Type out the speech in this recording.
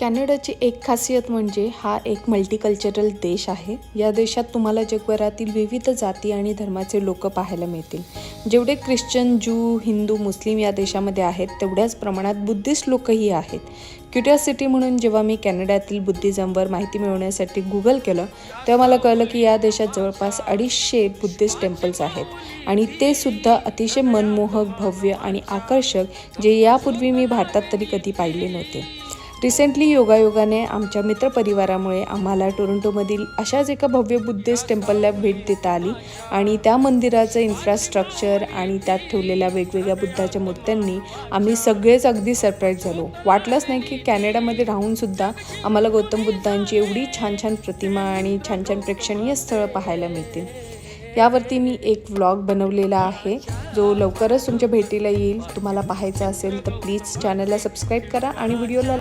कॅनडाची एक खासियत म्हणजे हा एक मल्टीकल्चरल देश आहे. या देशात तुम्हाला जगभरातील विविध जाती आणि धर्माचे लोक पाहायला मिळतील. जेवढे ख्रिश्चन ज्यू हिंदू मुस्लिम या देशामध्ये आहेत तेवढ्याच प्रमाणात बुद्धिस्ट लोकही आहेत. क्युरियासिटी म्हणून जेव्हा मी कॅनडातील बुद्धिझमवर माहिती मिळवण्यासाठी गुगल केलं तेव्हा मला कळलं की या देशात जवळपास अडीचशे बुद्धिस्ट टेम्पल्स आहेत. आणि ते सुद्धा अतिशय मनमोहक भव्य आणि आकर्षक जे यापूर्वी मी भारतात तरी कधी पाहिले नव्हते. रिसेंटली योगायोगाने आमच्या मित्रपरिवारामुळे आम्हाला टोरंटोमधील अशाच एका भव्य बुद्धिस्ट टेम्पलला भेट देता आली आणि त्या मंदिराचं इन्फ्रास्ट्रक्चर आणि त्यात ठेवलेल्या वेगवेगळ्या बुद्धाच्या मूर्त्यांनी आम्ही सगळेच अगदी सरप्राईज झालो. वाटलंच नाही की कॅनडामध्ये राहूनसुद्धा आम्हाला गौतम बुद्धांची एवढी छान छान प्रतिमा आणि छान छान प्रेक्षणीय स्थळं पाहायला मिळतील. यावरती मी एक व्लॉग बनवलेला आहे. जो लवकरच तुमच्या भेटीला येईल. तुम्हाला पाहायचा असेल तर प्लीज चॅनलला सबस्क्राईब करा आणि व्हिडिओला